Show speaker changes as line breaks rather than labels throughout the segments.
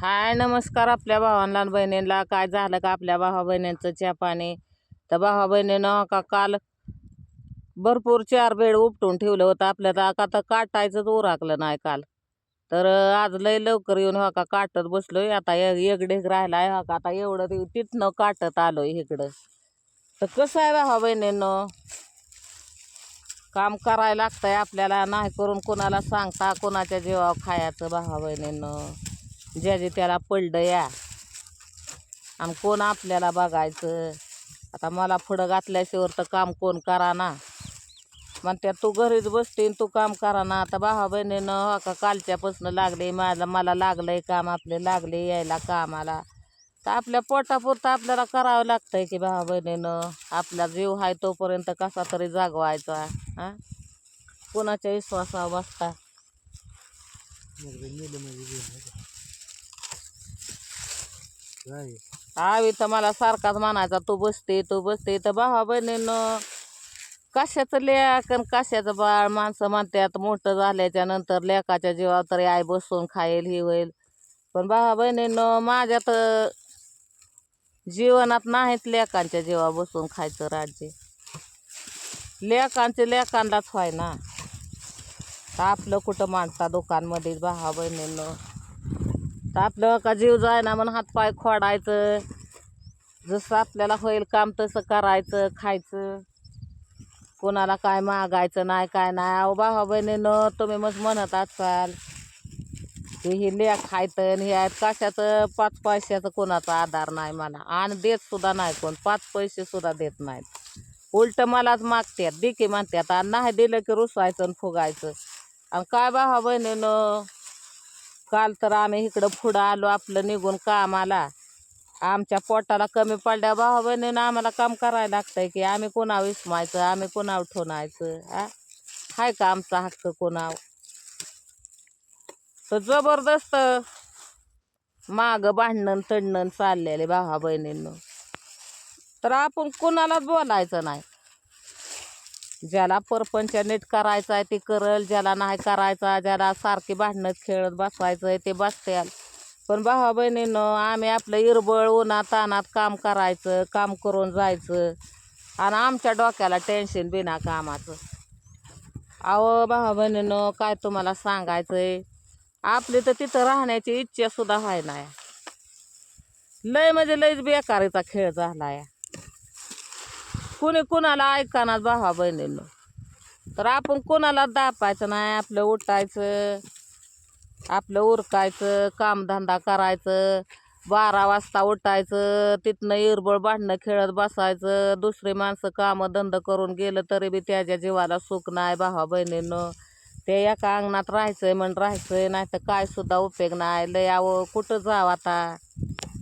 हाय नमस्कार आपल्या भावांना बहिणींना. काय झालं का आपल्या भावा बहिणींचं चहा पाणी तर भावा बहिणीनं का काल भरपूर चार बेड उपटून ठेवलं होतं आपल्या तर का तर काटायचंच उराकलं नाही काल. तर आज लय लवकर येऊन हो का काटत बसलोय. आता ए- एक ढेक राहिलाय हो का आता एवढं तिथनं काटत आलोय इकडं. तर कसं आहे भावा बहिणीनं? काम करायला लागतंय आपल्याला. नाही करून कोणाला सांगता कोणाच्या जीवावर खायचं भावा बहिणीनं? ज्याजे त्याला पडलं या. आणि कोण आपल्याला बघायचं? आता मला पुढं घातल्याशिवर तर काम कोण करा ना म्हणत्यात तू घरीच बसते तू काम करा ना आता भावा बहिणीनं हो का कालच्यापासून लागले माझं? मला लागलं आहे काम आपले लागले यायला कामाला. तर आपल्या पोटापुरतं आपल्याला करावं लागतंय की भावा बहिणीनं आपला जीव आहे तोपर्यंत कसा तरी जागवायचा हां? कोणाच्या विश्वासावर बसता? आवी तर मला सारखाच म्हणायचा तू बसते तू बसते. तर भावा बहिणीनं कशाचं लेक आणि कशाचं बाळ? माणसं म्हणतात मोठं झाल्याच्यानंतर लेकाच्या जीवावर तरी आई बसून खाईल ही होईल. पण भावा बहिणीनं तर जीवनात नाहीत लेकांच्या जीवा बसून खायचं राज्य. लेकांचे लेकांनाच व्हाय ना तर आपलं कुठं मांडता दुकानमध्ये भावा बहिणीनं. तर आपलं का जीव जाय ना म्हणून हातपाय खोडायचं. जसं आपल्याला होईल काम तसं करायचं खायचं. कोणाला काय मागायचं नाही काय नाही. अहो बाबा बहिणीनं तुम्ही मग म्हणत असाल की हे लेख खायचं आणि हे आहेत कशाचं? पाच पैशाचं कोणाचा आधार नाही मला आणि देत सुद्धा नाही कोण. पाच पैसे सुद्धा देत नाहीत. उलट मलाच मागतात दे की म्हणतात आणि नाही दिलं की रुसवायचं आणि फुगायचं. आणि काय भावा बहिणीनं काल तर आम्ही इकडं पुढं आलो आपलं निघून कामाला. आमच्या पोटाला कमी पडल्या भावा बहिणीनं आम्हाला काम करायला लागतंय की आम्ही कोणावर विसमायचं आम्ही कोणावर ठोणायचं आहे हाय का आमचा हक्क कोणावर? तर जबरदस्त माग भांडणं तडणं चाललेले भावा बहिणींनं. तर आपण कोणालाच बोलायचं नाही. ज्याला परपंच नीट करायचा आहे ते करल. ज्याला नाही करायचा ज्याला सारखी भांडणं खेळत बसवायचं आहे ते बसत्याल. पण भावा बहिणीनं आम्ही आपलं इरबळ उन्हा तानात काम करायचं काम करून जायचं. आणि आमच्या डोक्याला टेन्शन बिना कामाचं. अहो भावा बहिणीनं काय तुम्हाला सांगायचं आहे आपली तर तिथं राहण्याची इच्छासुद्धा आहे ना लय म्हणजे लयच बेकारीचा खेळ झाला आहे कुणी कुणाला ऐकाना भावा बहिणीनं. तर आपण कुणाला दापायचं नाही आपलं उठायचं आपलं उरकायचं कामधंदा करायचं बारा वाजता उठायचं तिथनं इरबळ भांडणं खेळत बसायचं दुसरी माणसं कामं धंद करून गेलं तरी बी त्याच्या जीवाला सुख नाही भावा बहिणीनं. ते एका अंगणात राहायचंय म्हण राहायचंय नाही तर काय सुद्धा उपयोग नाही. लय यावं कुठं जावं आता?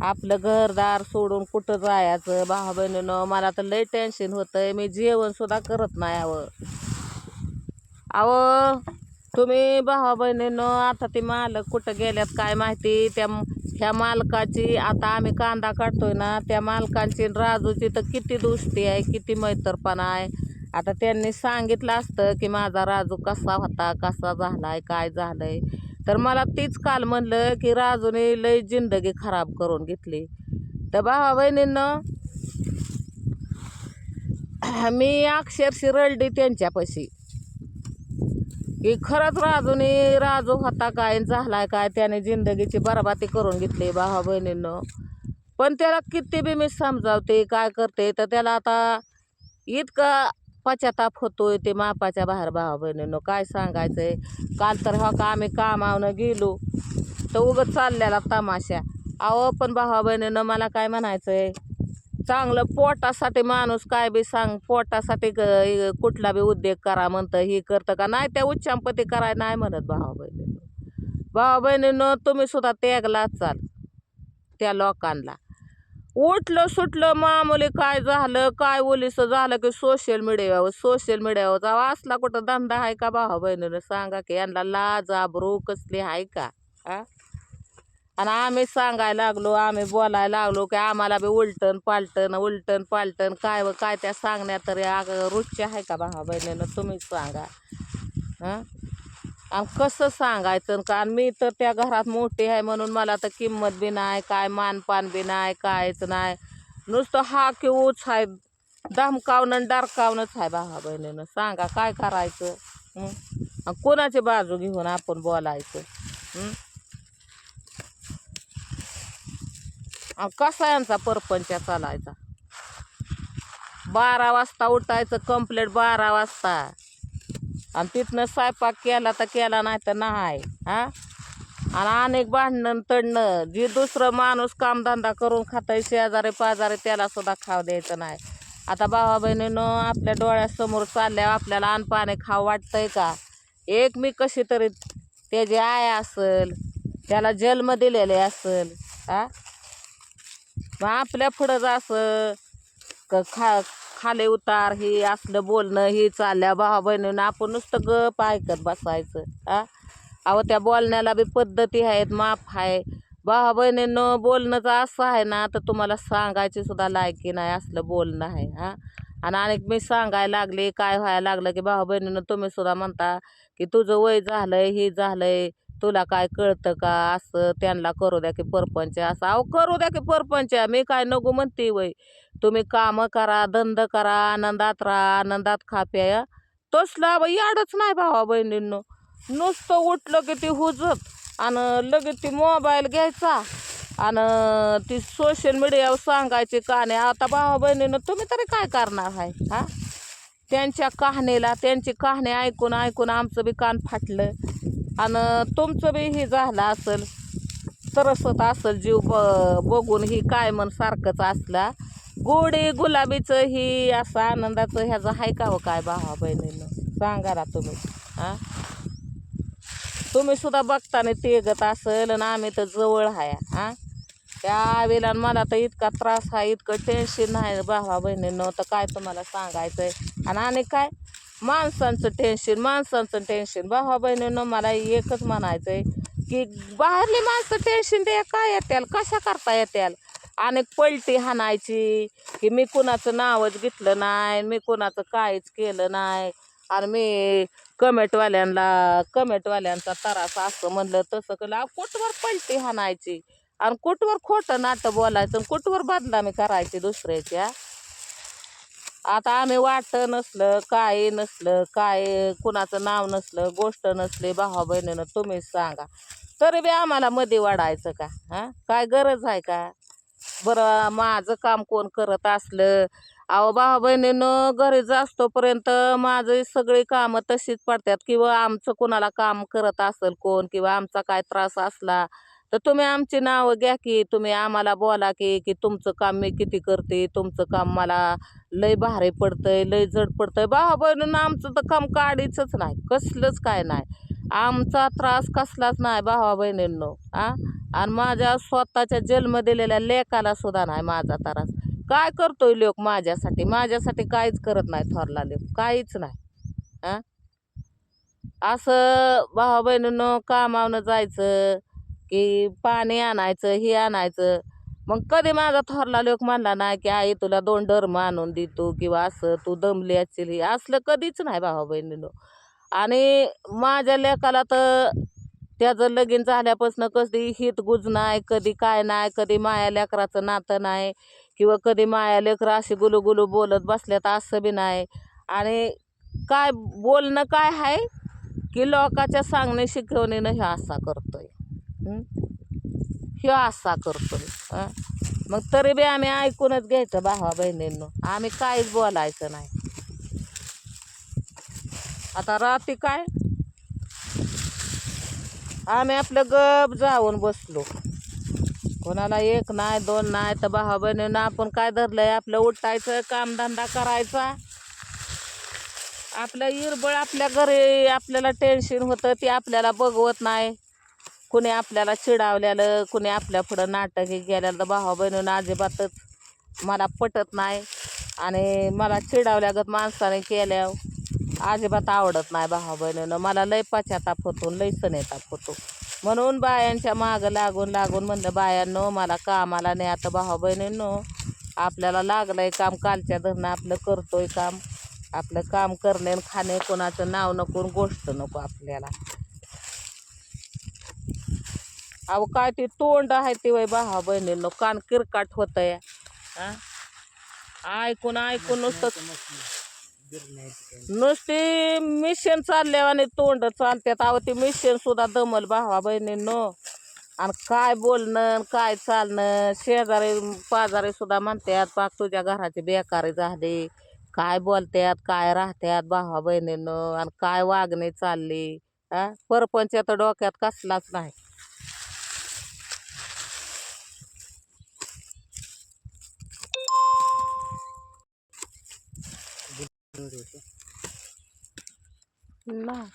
आपलं घरदार सोडून कुठं जायचं? भावा बहिणीनं मला तर लई टेन्शन होतंय. मी जेवणसुद्धा करत नाही यावं अहो तुम्ही भावा बहिणीनं आता ते मालक कुठं गेल्यात काय माहिती? त्या ह्या मालकाची आता आम्ही कांदा काढतोय ना त्या मालकांची राजूची तर किती दुष्टी आहे किती मैत्रपणा आहे. आता त्यांनी सांगितलं असतं की माझा राजू कसा होता कसा झाला आहे काय झालं आहे तर मला तीच काल म्हणलं की राजूने लय जिंदगी खराब करून घेतली. तर भावा बहिणींनं मी अक्षरशी रडली त्यांच्यापाशी. की खरंच राजूने राजू होता काय झाला झालाय काय त्याने जिंदगीची बरबाती करून घेतली भावा बहिणीनं. पण त्याला किती बी मी समजावते काय करते तर त्याला आता इतकं पश्चाताप होतोय ते मापाच्या बाहेर भावा बहिणीनं काय सांगायचंय? काल तर हा का आम्ही कामावनं गेलो तर उगत चाललेला तमाशा. अहो पण भावा बहिणीनं मला काय म्हणायचंय? चांगलं पोटासाठी माणूस काय बी सांग पोटासाठी कुठला बी उद्योग करा म्हणतं ही करतं का? नाही त्या उच्चांपती कराय नाही म्हणत भावा बहिणीनं. भावा बहिणीनं तुम्ही सुद्धा त्यागलाच चाल त्या लोकांना. उठलं सुटलं मामुली काय झालं काय ओलीस झालं की सोशल मीडियावर सोशल मीडियावर जावा. असला कुठं धंदा आहे का भावा बहिणीनं? सांगा की यांना लाज आबरू कसली आहे का? हा आणि आम्ही सांगायला लागलो आम्ही बोलायला लागलो की आम्हाला बी उलटन पालटन उलटन पालटन काय व काय त्या सांगण्यात तरी अगं रुची आहे का भावा बहिणीनं? तुम्हीच सांगा. हां आणि कसं सांगायचं? कारण मी तर त्या घरात मोठी आहे म्हणून मला तर किंमत बी नाही काय मानपान बी नाही कायच नाही. नुसतं हा किंवच आहे धमकावणं आणि आहे भावा बहिणीनं. सांगा काय करायचं? आणि कोणाची बाजू घेऊन आपण बोलायचं? कसा यांचा परपंच चालायचा? बारा वाजता उठायचं कंप्लेट बारा वाजता. आणि तिथनं स्वयंपाक केला तर केला नाही तर नाही हा? आणि अनेक भांडणं तडणं जे दुसरं माणूस कामधंदा करून खातं शेजारी पाजारी त्याला सुद्धा खाऊ द्यायचं नाही. आता भावा बहिणीनं आपल्या डोळ्यासमोर चालल्यावर आपल्याला अनपाने खाऊ वाटतंय का? एक मी कशी तरी त्याची आय असल त्याला जन्म दिलेले असल हा? मग आपल्या पुढं असं क खा खाले उतार हे असलं बोलणं हे चालल्या भावा बहिणीनं आपण नुसतं गप ऐकत बसायचं हा अहो त्या बोलण्याला बी पद्धती आहेत माफ आहे. भावा बहिणीनं बोलणंचं असं आहे ना तर तुम्हाला सांगायची सुद्धा लायकी नाही असलं बोलणं आहे हा आणि अनेक मी सांगायला लागले काय व्हायला लागलं की भावा बहिणीनं तुम्ही सुद्धा म्हणता की तुझं वय झालंय हे झालंय तुला काय कळतं का? असं त्यांना करू द्या की परपंच असं अहो करू द्या की परपंच मी काय नको म्हणते वय. तुम्ही कामं करा धंद करा आनंदात राहा आनंदात खा प्या तसला बाई याडच नाही भावा बहिणींनो. नुसतं उठलं की ती हुजत आणि लगेच ती मोबाईल घ्यायचा आणि ती सोशल मीडियावर सांगायची कहाणी आता भावा बहिणीनं तुम्ही तरी काय करणार आहे? हा? त्यांच्या कहाणीला त्यांची कहाणी ऐकून ऐकून आमचं बी कान फाटलं. आणि तुमचं बी हे झालं असेल तरसत असेल जीव ब बघून ही काय मन सारखंच असला. गोडे गुलाबीचं ही असं आनंदाचं ह्याचं आहे का हो काय भावा बहिणीनं? सांगा ना तुम्ही हां? तुम्ही सुद्धा बघताना तेगत असेल आणि आम्ही तर जवळ आहे हां? त्या वेळेला मला तर इतका त्रास आहे इतकं टेन्शन आहे भावा बहिणीनं तर काय तुम्हाला सांगायचं आहे आणि आणि काय? माणसांचं टेन्शन माणसांचं टेन्शन भावा बहिणीनं मला एकच म्हणायचं आहे की बाहेरली माणसं टेन्शन द्या काय येत्याल? कशा करता येत्याल? आणि पलटी हाणायची की मी कुणाचं नावच घेतलं नाही मी कुणाचं काहीच केलं नाही आणि मी कमेटवाल्यांना कमेटवाल्यांचा तरास असं म्हणलं तसं केलं. अहो, कुठवर पलटी हाणायची? आणि कुठवर खोटं नाटं बोलायचं? आणि कुठवर बदनामी करायची दुसऱ्याच्या आता आम्ही वाटतं नसलं काय नसलं काय कुणाचं नाव नसलं गोष्ट नसली भावा बहिणीनं तुम्हीच सांगा. तरी बी आम्हाला मध्ये वाढायचं का? हां? काय गरज आहे का? बरं माझं काम कोण करत असलं? अहो भावा बहिणीनं घरी जास्तोपर्यंत माझी सगळी कामं तशीच पडतात. किंवा आमचं कोणाला काम करत असेल कोण? किंवा आमचा काय त्रास असला? तर तुम्ही आमची नावं घ्या की तुम्ही आम्हाला बोला की की तुमचं काम मी किती करते तुमचं काम मला लय भारी पडतंय लय जड पडतंय. भावा बहिणीनं आमचं तर काम काढीचंच नाही कसलंच काय नाही. आमचा त्रास कसलाच नाही भावा बहिणींनो आ? आणि माझ्या स्वतःच्या जन्म दिलेल्या लेकाला सुद्धा नाही माझा त्रास. काय करतोय लोक माझ्यासाठी? माझ्यासाठी काहीच करत नाही थोरला लोक काहीच नाही आ? असं भावा बहिणीनं कामावनं जायचं की पाणी आणायचं हे आणायचं. मग कधी माझा थोरला लोक म्हणला नाही की आई तुला दोन डरम आणून देतो किंवा असं तू दमली असेल हे असलं कधीच नाही भावा बहिणीनो. आणि माझ्या लेकाला तर त्याचं लगीन झाल्यापासून कधी हित गुज नाही कधी काय नाही कधी माया लेकराचं नातं नाही किंवा कधी माया लेकरं अशी गुलूगुलू बोलत बसल्यात असं बी नाही. आणि काय बोलणं काय आहे की लोकाच्या सांगणे शिकवणीनं हे असा करतोय. ह्यो असा करतोय मग तरी बी आम्ही ऐकूनच घ्यायचं भावा बहिणींनो. आम्ही काहीच बोलायचं नाही. आता रात्री काय? आम्ही आपलं गप जाऊन बसलो. कोणाला एक नाही दोन नाही तर भावा बहिणीनं आपण काय धरलंय? आपलं उठायचं कामधंदा करायचा. आपलं इरबळ आपल्या घरी आपल्याला टेन्शन होतं ते आपल्याला बघवत नाही. कुणी आपल्याला चिडावल्यालं कुणी आपल्या पुढं नाटक गेल्याला तर भावा बहिणीनं अजिबातच मला पटत नाही. आणि मला चिडावल्यागत माणसाने केल्या अजिबात आवडत नाही भावा बहिणीनं. मला लय पश्चाताप होतो लय सनेताप होतो. म्हणून बायांच्या मागं लागून लागून म्हणलं बायांनो मला कामाला नाही आता भावा बहिणींनो आपल्याला लागलंय काम कालच्या धरणं आपलं करतोय काम. आपलं काम करणे खाणे कोणाचं नाव नको गोष्ट नको आपल्याला. अहो काय ते तोंड आहे ते वय भावा बहिणींनो कान किरकाट होत या ऐकून ऐकून नुसतं नुसती मिशन चालले आणि तोंड चालतात अहो ते मिशन सुद्धा दमल भावा बहिणींनो. आणि काय बोलणं आणि काय चालणं शेजारी पाजारी सुद्धा म्हणतात पाक तुझ्या घराची बेकारी झाली. काय बोलतात काय राहत्यात भावा बहिणींनो? आणि काय वागणे चालली? हा परपंच तर डोक्यात कसलाच नाही. नाही